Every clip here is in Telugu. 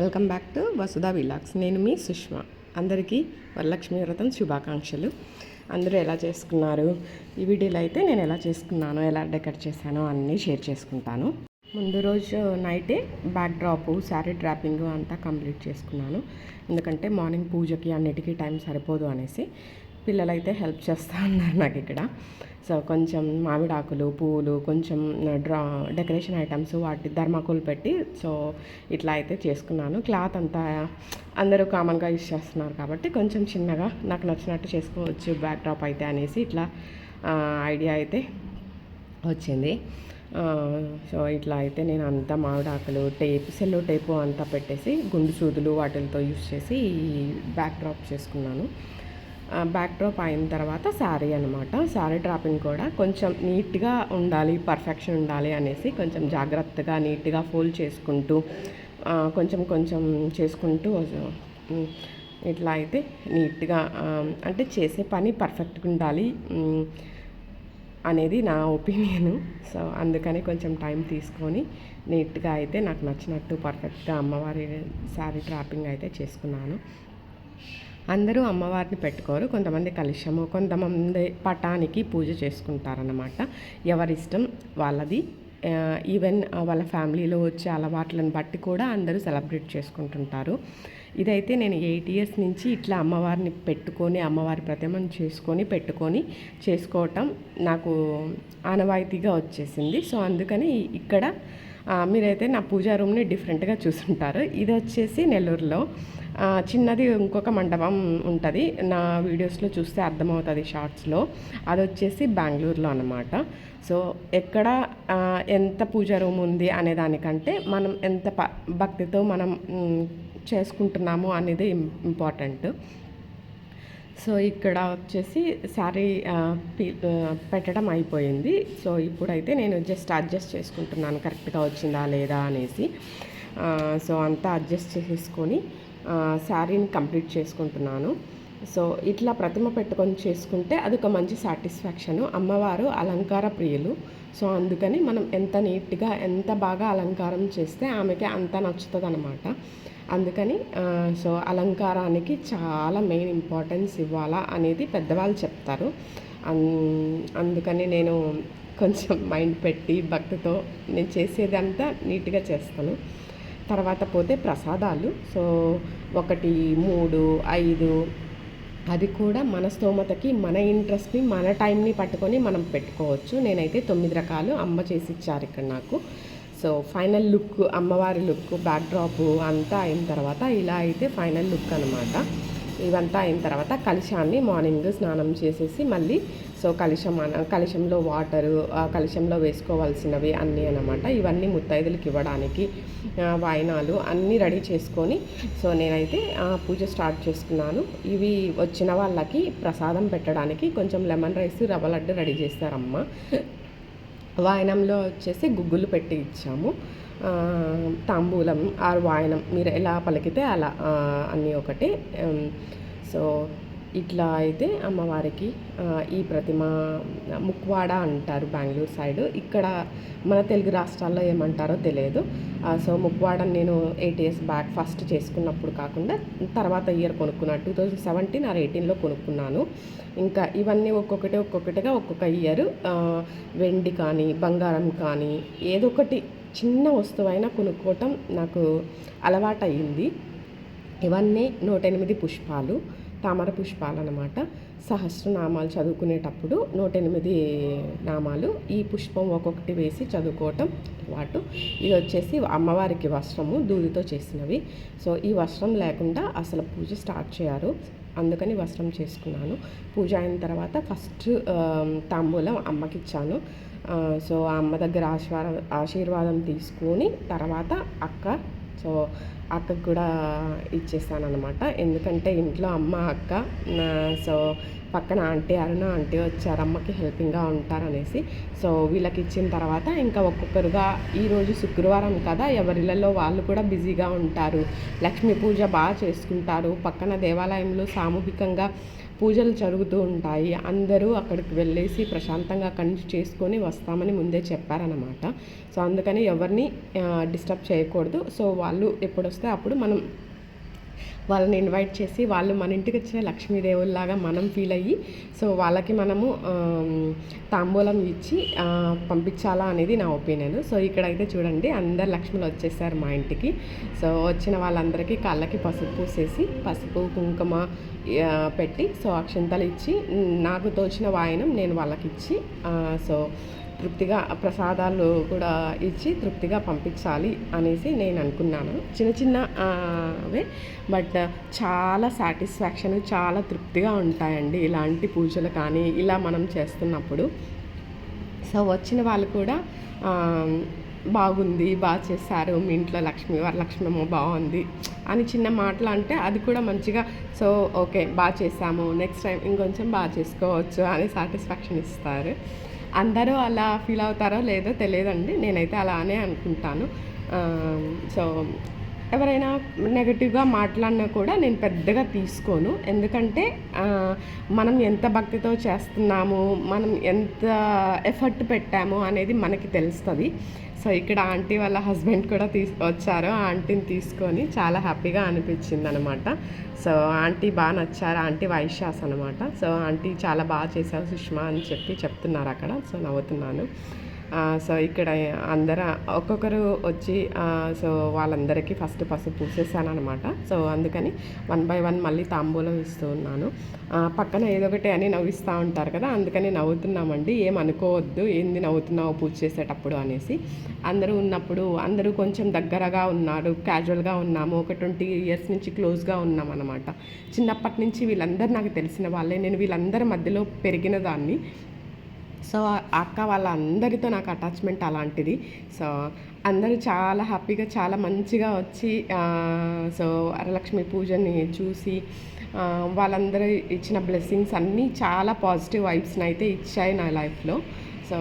Welcome back to Vasudha vlogs. నేను మీ సుష్మా. అందరికీ వరలక్ష్మి వ్రతం శుభాకాంక్షలు. అందరూ ఎలా చేసుకున్నారు? ఈ వీడియోలో అయితే నేను ఎలా చేసుకున్నానో ఎలా డెకరేట్ చేశానో అన్నీ షేర్ చేసుకుంటాను. ముందు రోజు నైటే బ్యాక్ డ్రాప్ శారీ డ్రాపింగ్ అంతా కంప్లీట్ చేసుకున్నాను. ఎందుకంటే మార్నింగ్ పూజకి అన్నిటికీ టైం సరిపోదు అనేసి. పిల్లలైతే హెల్ప్ చేస్తూ ఉన్నారు నాకు ఇక్కడ సో కొంచెం మామిడాకులు పువ్వులు కొంచెం డ్రా డెకరేషన్ ఐటమ్స్ వాటి ధర్మాకులు పెట్టి సో ఇట్లా అయితే చేసుకున్నాను. క్లాత్ అంతా అందరూ కామన్గా యూజ్ చేస్తున్నారు కాబట్టి కొంచెం చిన్నగా నాకు నచ్చినట్టు చేసుకోవచ్చు బ్యాక్ డ్రాప్ అయితే అనేసి ఇట్లా ఐడియా అయితే వచ్చింది. సో ఇట్లా అయితే నేను అంతా మామిడాకులు టేప్ సెల్లో టేపు అంతా పెట్టేసి గుండు సూదులు వాటితో యూస్ చేసి ఈ బ్యాక్ డ్రాప్ చేసుకున్నాను. బ్యాక్ డ్రాప్ అయిన తర్వాత శారీ అనమాట శారీ డ్రాపింగ్ కూడా కొంచెం నీట్గా ఉండాలి పర్ఫెక్షన్ ఉండాలి అనేసి కొంచెం జాగ్రత్తగా నీట్గా ఫోల్డ్ చేసుకుంటూ కొంచెం కొంచెం చేసుకుంటూ ఇట్లా అయితే నీట్గా అంటే చేసే పని పర్ఫెక్ట్గా ఉండాలి అనేది నా ఒపీనియన్ సో అందుకని కొంచెం టైం తీసుకొని నీట్గా అయితే నాకు నచ్చినట్టు పర్ఫెక్ట్గా అమ్మవారి శారీ ట్రాపింగ్ అయితే చేసుకున్నాను. అందరూ అమ్మవారిని పెట్టుకోరు. కొంతమంది కలుషము కొంతమంది పటానికి పూజ చేసుకుంటారన్నమాట. ఎవరిష్టం వాళ్ళది. ఈవెన్ వాళ్ళ ఫ్యామిలీలో వచ్చే అలవాట్లను బట్టి కూడా అందరూ సెలబ్రేట్ చేసుకుంటుంటారు. ఇదైతే నేను ఎయిట్ ఇయర్స్ నుంచి ఇట్లా అమ్మవారిని పెట్టుకొని అమ్మవారి ప్రతిమను చేసుకొని పెట్టుకొని చేసుకోవటం నాకు ఆనవాయితీగా వచ్చేసింది. సో అందుకని ఇక్కడ మీరైతే నా పూజా రూమ్ని డిఫరెంట్గా చూసుంటారు. ఇది వచ్చేసి నెల్లూరులో. చిన్నది ఇంకొక మండపం ఉంటుంది. నా వీడియోస్లో చూస్తే అర్థమవుతుంది షార్ట్స్లో. అది వచ్చేసి బెంగళూరులో అనమాట సో ఎక్కడ ఎంత పూజ రూమ్ ఉంది అనే దానికంటే మనం ఎంత ప భక్తితో మనం చేసుకుంటున్నాము అనేది ఇంపార్టెంట్. సో ఇక్కడ వచ్చేసి శారీ పెట్టడం అయిపోయింది. సో ఇప్పుడైతే నేను జస్ట్ అడ్జస్ట్ చేసుకుంటున్నాను. కరెక్ట్గా వచ్చిందా లేదా అనేసి. సో అంతా అడ్జస్ట్ చేసుకొని శారీని కంప్లీట్ చేసుకుంటున్నాను. సో ఇట్లా ప్రతిమ పెట్టుకొని చేసుకుంటే అదొక మంచి సాటిస్ఫాక్షను. అమ్మవారు అలంకార ప్రియులు. సో అందుకని మనం ఎంత నీట్గా ఎంత బాగా అలంకారం చేస్తే ఆమెకి అంత నచ్చుతుంది అనమాట అందుకని సో అలంకారానికి చాలా మెయిన్ ఇంపార్టెన్స్ ఇవ్వాలా అనేది పెద్దవాళ్ళు చెప్తారు. అన్- అందుకని నేను కొంచెం మైండ్ పెట్టి భక్తితో నేను చేసేదంతా నీట్గా చేస్తాను. తర్వాత పోతే ప్రసాదాలు. సో ఒకటి మూడు ఐదు అది కూడా మన స్తోమతకి మన ఇంట్రెస్ట్ని మన టైంని పట్టుకొని మనం పెట్టుకోవచ్చు. నేనైతే తొమ్మిది రకాలు అమ్మ చేసి ఇచ్చారు ఇక్కడ నాకు. సో ఫైనల్ లుక్ అమ్మవారి లుక్ బ్యాక్డ్రాప్ అంతా అయిన తర్వాత ఇలా అయితే ఫైనల్ లుక్ అనమాట ఇవంతా అయిన తర్వాత కలశాన్ని మార్నింగ్ స్నానం చేసేసి మళ్ళీ సో కలశం అన కలశంలో వాటరు ఆ కలశంలో వేసుకోవాల్సినవి అన్నీ అనమాట ఇవన్నీ ముత్తైదులకు ఇవ్వడానికి వాయినాలు అన్నీ రెడీ చేసుకొని సో నేనైతే పూజ స్టార్ట్ చేసుకున్నాను. ఇవి వచ్చిన వాళ్ళకి ప్రసాదం పెట్టడానికి కొంచెం లెమన్ రైస్ రవ్వ లడ్డు రెడీ చేస్తారమ్మ. వాయనంలో వచ్చేసి గుగ్గులు పెట్టి ఇచ్చాము. తాంబూలం ఆరు వాయనం మీరు ఎలా పలికితే అలా అన్నీ ఒకటి. సో ఇట్లా అయితే అమ్మవారికి ఈ ప్రతిమ ముక్వాడ అంటారు బెంగళూరు సైడ్. ఇక్కడ మన తెలుగు రాష్ట్రాల్లో ఏమంటారో తెలియదు. సో ముక్వాడ నేను ఎయిట్ ఇయర్స్ బ్యాక్ ఫస్ట్ చేసుకున్నప్పుడు కాకుండా తర్వాత ఇయర్ కొనుక్కున్నాను. టూ థౌజండ్ సెవెంటీన్ ఆర్ ఎయిటీన్లో కొనుక్కున్నాను. ఇంకా ఇవన్నీ ఒక్కొక్కటి ఒక్కొక్కటిగా ఒక్కొక్క ఇయర్. వెండి కానీ బంగారం కానీ ఏదో ఒకటి చిన్న వస్తువైనా కొనుక్కోవటం నాకు అలవాటయింది. ఇవన్నీ నూట ఎనిమిది పుష్పాలు. తామర పుష్పాలు అనమాట సహస్రనామాలు చదువుకునేటప్పుడు నూట ఎనిమిది నామాలు ఈ పుష్పం ఒక్కొక్కటి వేసి చదువుకోవటం వాటు. ఇది వచ్చేసి అమ్మవారికి వస్త్రము దూదితో చేసినవి. సో ఈ వస్త్రం లేకుండా అసలు పూజ స్టార్ట్ చేయరు. అందుకని వస్త్రం చేసుకున్నాను. పూజ అయిన తర్వాత ఫస్ట్ తాంబూలం అమ్మకి ఇచ్చాను సో ఆ అమ్మ దగ్గర ఆశీర్వాదం ఆశీర్వాదం తీసుకొని తర్వాత అక్క సో అక్కకు కూడా ఇచ్చేస్తాను అనమాట ఎందుకంటే ఇంట్లో అమ్మ అక్క నా- సో పక్కన ఆంటీ అరుణ ఆంటీ వచ్చారు అమ్మకి హెల్పింగ్గా ఉంటారనేసి. సో వీళ్ళకి ఇచ్చిన తర్వాత ఇంకా ఒక్కొక్కరుగా ఈరోజు శుక్రవారం కదా ఎవరిళ్ళల్లో వాళ్ళు కూడా బిజీగా ఉంటారు. లక్ష్మీ పూజ బాగా చేసుకుంటారు. పక్కన దేవాలయంలో సామూహికంగా పూజలు జరుగుతూ ఉంటాయి. అందరూ అక్కడికి వెళ్ళేసి ప్రశాంతంగా అక్కడి చేసుకొని వస్తామని ముందే చెప్పారనమాట సో అందుకని ఎవరిని డిస్టర్బ్ చేయకూడదు. సో వాళ్ళు ఎప్పుడు వస్తే అప్పుడు మనం వాళ్ళని ఇన్వైట్ చేసి వాళ్ళు మన ఇంటికి వచ్చిన లక్ష్మీదేవుల్లాగా మనం ఫీల్ అయ్యి సో వాళ్ళకి మనము తాంబూలం ఇచ్చి పంపించాలా అనేది నా ఒపీనియన్ సో ఇక్కడైతే చూడండి అందరు లక్ష్ములు వచ్చేసారు మా ఇంటికి. సో వచ్చిన వాళ్ళందరికీ కళ్ళకి పసుపు పూసేసి పసుపు కుంకుమ పెట్టి సో అక్షంతలు ఇచ్చి నాకు తోచిన వాయనం నేను వాళ్ళకి ఇచ్చి సో తృప్తిగా ప్రసాదాలు కూడా ఇచ్చి తృప్తిగా పంపించాలి అనేసి నేను అనుకున్నాను. చిన్న చిన్న అవే. బట్ చాలా సాటిస్ఫాక్షన్ చాలా తృప్తిగా ఉంటాయండి ఇలాంటి పూజలు కానీ ఇలా మనం చేస్తున్నప్పుడు. సో వచ్చిన వాళ్ళు కూడా బాగుంది బాగా చేశారు మీ ఇంట్లో లక్ష్మి వరలక్ష్మమ్మ బాగుంది అని చిన్న మాటలు అంటే అది కూడా మంచిగా సో ఓకే బాగా చేసాము నెక్స్ట్ టైం ఇంకొంచెం బాగా చేసుకోవచ్చు అని సాటిస్ఫాక్షన్ ఇస్తారు. అందరూ అలా ఫీల్ అవుతారో లేదో తెలియదండి నేనైతే అలానే అనుకుంటాను. సో ఎవరైనా నెగటివ్గా మాట్లాడినా కూడా నేను పెద్దగా తీసుకోను. ఎందుకంటే మనం ఎంత భక్తితో చేస్తున్నాము మనం ఎంత ఎఫర్ట్ పెట్టాము అనేది మనకి తెలుస్తుంది. సో ఇక్కడ ఆంటీ వాళ్ళ హస్బెండ్ కూడా తీసు వచ్చారు. ఆ ఆంటీని తీసుకొని చాలా హ్యాపీగా అనిపించింది అనమాట సో ఆంటీ బాగా నచ్చారు. ఆంటీ వైశ్యాస్ అనమాట. సో ఆంటీ చాలా బాగా చేశావు సుష్మా అని చెప్పి చెప్తున్నారు అక్కడ. సో నవ్వుతున్నాను. సో ఇక్కడ అందర ఒక్కొక్కరు వచ్చి సో వాళ్ళందరికీ ఫస్ట్ పసుపు పూసేసాను అనమాట సో అందుకని వన్ బై వన్ మళ్ళీ తాంబూలం ఇస్తూ ఉన్నాను. పక్కన ఏదో ఒకటి అని నవ్విస్తూ ఉంటారు కదా అందుకని నవ్వుతున్నామండి. ఏం అనుకోవద్దు ఏంది నవ్వుతున్నావు పూజ చేసేటప్పుడు అనేసి. అందరూ ఉన్నప్పుడు అందరూ కొంచెం దగ్గరగా ఉన్నారు క్యాజువల్గా ఉన్నాము ఒక ట్వంటీ ఇయర్స్ నుంచి క్లోజ్గా ఉన్నాం అనమాట చిన్నప్పటి నుంచి వీళ్ళందరూ నాకు తెలిసిన వాళ్ళే. నేను వీళ్ళందరి మధ్యలో పెరిగిన దాన్ని. సో అక్క వాళ్ళందరితో నాకు అటాచ్మెంట్ అలాంటిది. సో అందరూ చాలా హ్యాపీగా చాలా మంచిగా వచ్చి సో వరలక్ష్మి పూజని చూసి వాళ్ళందరూ ఇచ్చిన బ్లెస్సింగ్స్ అన్నీ చాలా పాజిటివ్ వైబ్స్ని అయితే ఇచ్చాయి నా లైఫ్లో. సో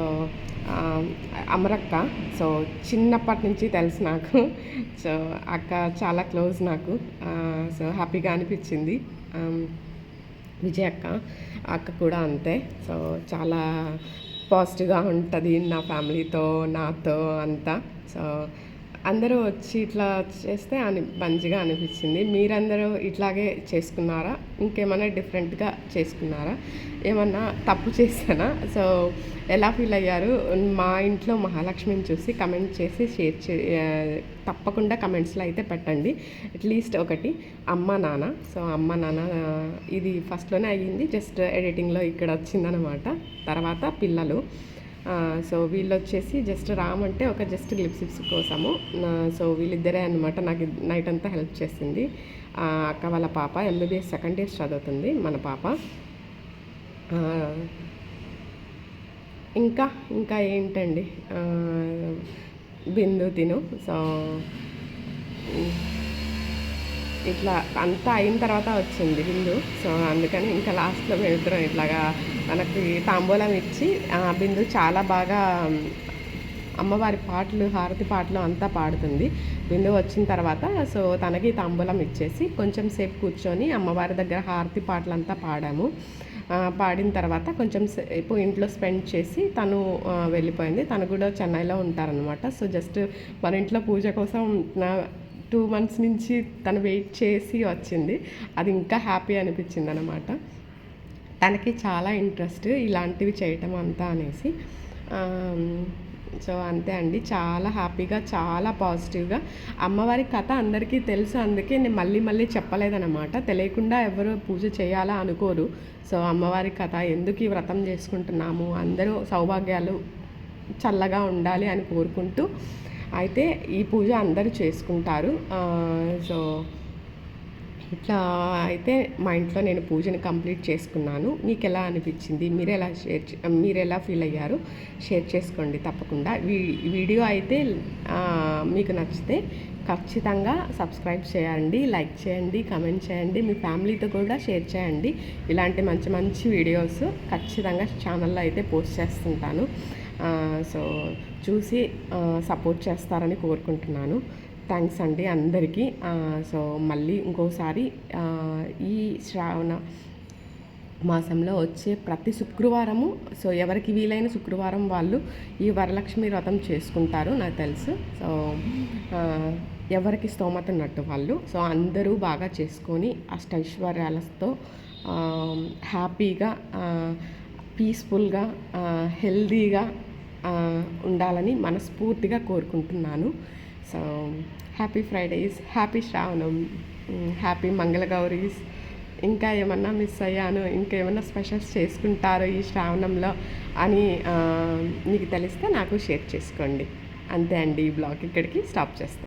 అమరక్క సో చిన్నప్పటి నుంచి తెలుసు నాకు. సో అక్క చాలా క్లోజ్ నాకు. సో హ్యాపీగా అనిపించింది. విజయ్ అక్క అక్క కూడా అంతే. సో చాలా పాజిటివ్గా ఉంటుంది నా ఫ్యామిలీతో నాతో అంతా. సో అందరూ వచ్చి ఇట్లా చేస్తే అని మంచిగా అనిపించింది. మీరందరూ ఇట్లాగే చేసుకున్నారా? ఇంకేమైనా డిఫరెంట్గా చేసుకున్నారా? ఏమన్నా తప్పు చేశానా సో ఎలా ఫీల్ అయ్యారు? మా ఇంట్లో మహాలక్ష్మిని చూసి కమెంట్ చేసి షేర్ చే తప్పకుండా కమెంట్స్లో అయితే పెట్టండి. అట్లీస్ట్ ఒకటి అమ్మ నాన్న. సో అమ్మ నాన్న ఇది ఫస్ట్లోనే అయ్యింది. జస్ట్ ఎడిటింగ్లో ఇక్కడ వచ్చిందనమాట. తర్వాత పిల్లలు. సో వీళ్ళు వచ్చేసి జస్ట్ రామ్ అంటే ఒక జస్ట్ లిప్సిప్స్ కోసము సో వీళ్ళిద్దరే అనమాట నాకు నైట్ అంతా హెల్ప్ చేసింది. అక్క వాళ్ళ పాప ఎంబీబీఎస్ సెకండ్ ఇయర్ చదువుతుంది మన పాప. ఇంకా ఇంకా ఏంటండి? బిందు తిను. సో ఇట్లా అంతా అయిన తర్వాత వచ్చింది బిందు. సో అందుకని ఇంకా లాస్ట్లో మేము ఇట్లాగా మనకి తాంబూలం ఇచ్చి బిందు చాలా బాగా అమ్మవారి పాటలు హారతి పాటలు అంతా పాడుతుంది. బిందు వచ్చిన తర్వాత సో తనకి తాంబూలం ఇచ్చేసి కొంచెం సేపు కూర్చొని అమ్మవారి దగ్గర హారతి పాటలు అంతా పాడాము పాడిన తర్వాత కొంచెం సేపు ఇంట్లో స్పెండ్ చేసి తను వెళ్ళిపోయింది. తను కూడా చెన్నైలో ఉంటారనమాట సో జస్ట్ మన ఇంట్లో పూజ కోసం టూ మంత్స్ నుంచి తను వెయిట్ చేసి వచ్చింది. అది ఇంకా హ్యాపీ అనిపించింది అనమాట తనకి చాలా ఇంట్రెస్ట్ ఇలాంటివి చేయటం అంతా అనేసి. సో అంతే అండి. చాలా హ్యాపీగా చాలా పాజిటివ్గా. అమ్మవారి కథ అందరికీ తెలుసు అందుకే నేను మళ్ళీ మళ్ళీ చెప్పలేదన్నమాట. తెలియకుండా ఎవరు పూజ చేయాలా అనుకోరు. సో అమ్మవారి కథ ఎందుకు ఈ వ్రతం చేసుకుంటున్నాము? అందరూ సౌభాగ్యాలు చల్లగా ఉండాలి అని కోరుకుంటూ అయితే ఈ పూజ అందరూ చేసుకుంటారు. సో ఇట్లా అయితే మా ఇంట్లో నేను పూజను కంప్లీట్ చేసుకున్నాను. మీకు ఎలా అనిపించింది? మీరు ఎలా షేర్ మీరు ఎలా ఫీల్ అయ్యారు? షేర్ చేసుకోండి తప్పకుండా. వీడియో అయితే మీకు నచ్చితే ఖచ్చితంగా సబ్స్క్రైబ్ చేయండి లైక్ చేయండి కమెంట్ చేయండి మీ ఫ్యామిలీతో కూడా షేర్ చేయండి. ఇలాంటి మంచి మంచి వీడియోస్ ఖచ్చితంగా ఛానల్లో అయితే పోస్ట్ చేస్తుంటాను. సో చూసి సపోర్ట్ చేస్తారని కోరుకుంటున్నాను. థ్యాంక్స్ అండి అందరికీ. సో మళ్ళీ ఇంకోసారి ఈ శ్రావణ మాసంలో వచ్చే ప్రతి శుక్రవారము సో ఎవరికి వీలైన శుక్రవారం వాళ్ళు ఈ వరలక్ష్మి వ్రతం చేసుకుంటారు నాకు తెలుసు. సో ఎవరికి స్తోమత ఉన్నట్టు వాళ్ళు. సో అందరూ బాగా చేసుకొని అష్టైశ్వర్యాలతో హ్యాపీగా పీస్ఫుల్గా హెల్దీగా ఉండాలని మనస్ఫూర్తిగా కోరుకుంటున్నాను. So happy Fridays happy Shravanam happy Mangalagauris ఇంకా ఏమన్నా మిస్ అయ్యాను ఇంకా ఏమన్నా స్పెషల్స్ చేసుకుంటారో ఈ శ్రావణంలో అని మీకు తెలిస్తే నాకు షేర్ చేసుకోండి. అంతే అండి ఈ బ్లాగ్ ఇక్కడికి స్టాప్ చేస్తాను